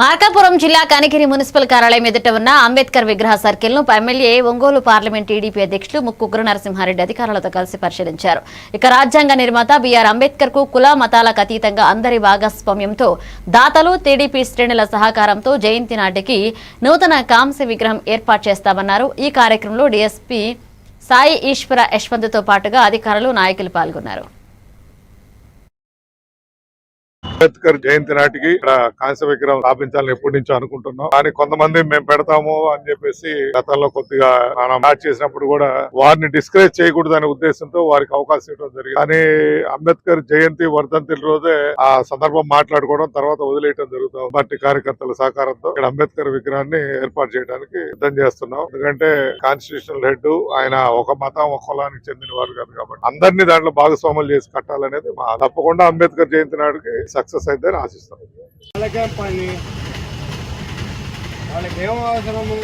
మార్కాపురం జిల్లా కనిగిరి మున్సిపల్ కార్యాలయం ఎదుట ఉన్న అంబేద్కర్ విగ్రహ సర్కిల్ను ఎమ్మెల్యే ఒంగోలు పార్లమెంట్ టీడీపీ అధ్యక్షులు ముక్కుగురు నరసింహారెడ్డి అధికారులతో కలిసి పరిశీలించారు. ఇక రాజ్యాంగ నిర్మాత బీఆర్ అంబేద్కర్కు కుల మతాలకు అతీతంగా అందరి భాగస్వామ్యంతో దాతలు టీడీపీ శ్రేణుల సహకారంతో జయంతి నాటికి నూతన కాంస్య విగ్రహం ఏర్పాటు చేస్తామన్నారు. ఈ కార్యక్రమంలో డీఎస్పీ సాయి ఈశ్వర యశ్వంత్తో పాటుగా అధికారులు నాయకులు పాల్గొన్నారు. అంబేద్కర్ జయంతి నాటికి ఇక్కడ కాంస్య విగ్రహం స్థాపించాలని ఎప్పటి నుంచో అనుకుంటున్నాం. కానీ కొంతమంది మేము పెడతాము అని చెప్పేసి గతంలో కొద్దిగా మనం మ్యాచ్ చేసినప్పుడు కూడా వారిని డిస్కరేజ్ చేయకూడదు అనే ఉద్దేశంతో వారికి అవకాశం ఇవ్వడం జరిగింది. కానీ అంబేద్కర్ జయంతి వర్ధంతి రోజే ఆ సందర్భం మాట్లాడుకోవడం తర్వాత వదిలేయడం జరుగుతాం పార్టీ కార్యకర్తల సహకారంతో ఇక్కడ అంబేద్కర్ విగ్రహాన్ని ఏర్పాటు చేయడానికి సిద్ధం చేస్తున్నాం. ఎందుకంటే కాన్స్టిట్యూషనల్ హెడ్ ఆయన ఒక మతం ఒక కులానికి చెందిన వారు కాదు కాబట్టి అందరినీ దాంట్లో భాగస్వాములు చేసి కట్టాలనేది మా తప్పకుండా అంబేద్కర్ జయంతి నాటికి సక్సెస్ అవుతుందని ఆశిస్తాం వాళ్ళకేం పని. వాళ్ళకేం అవసరము?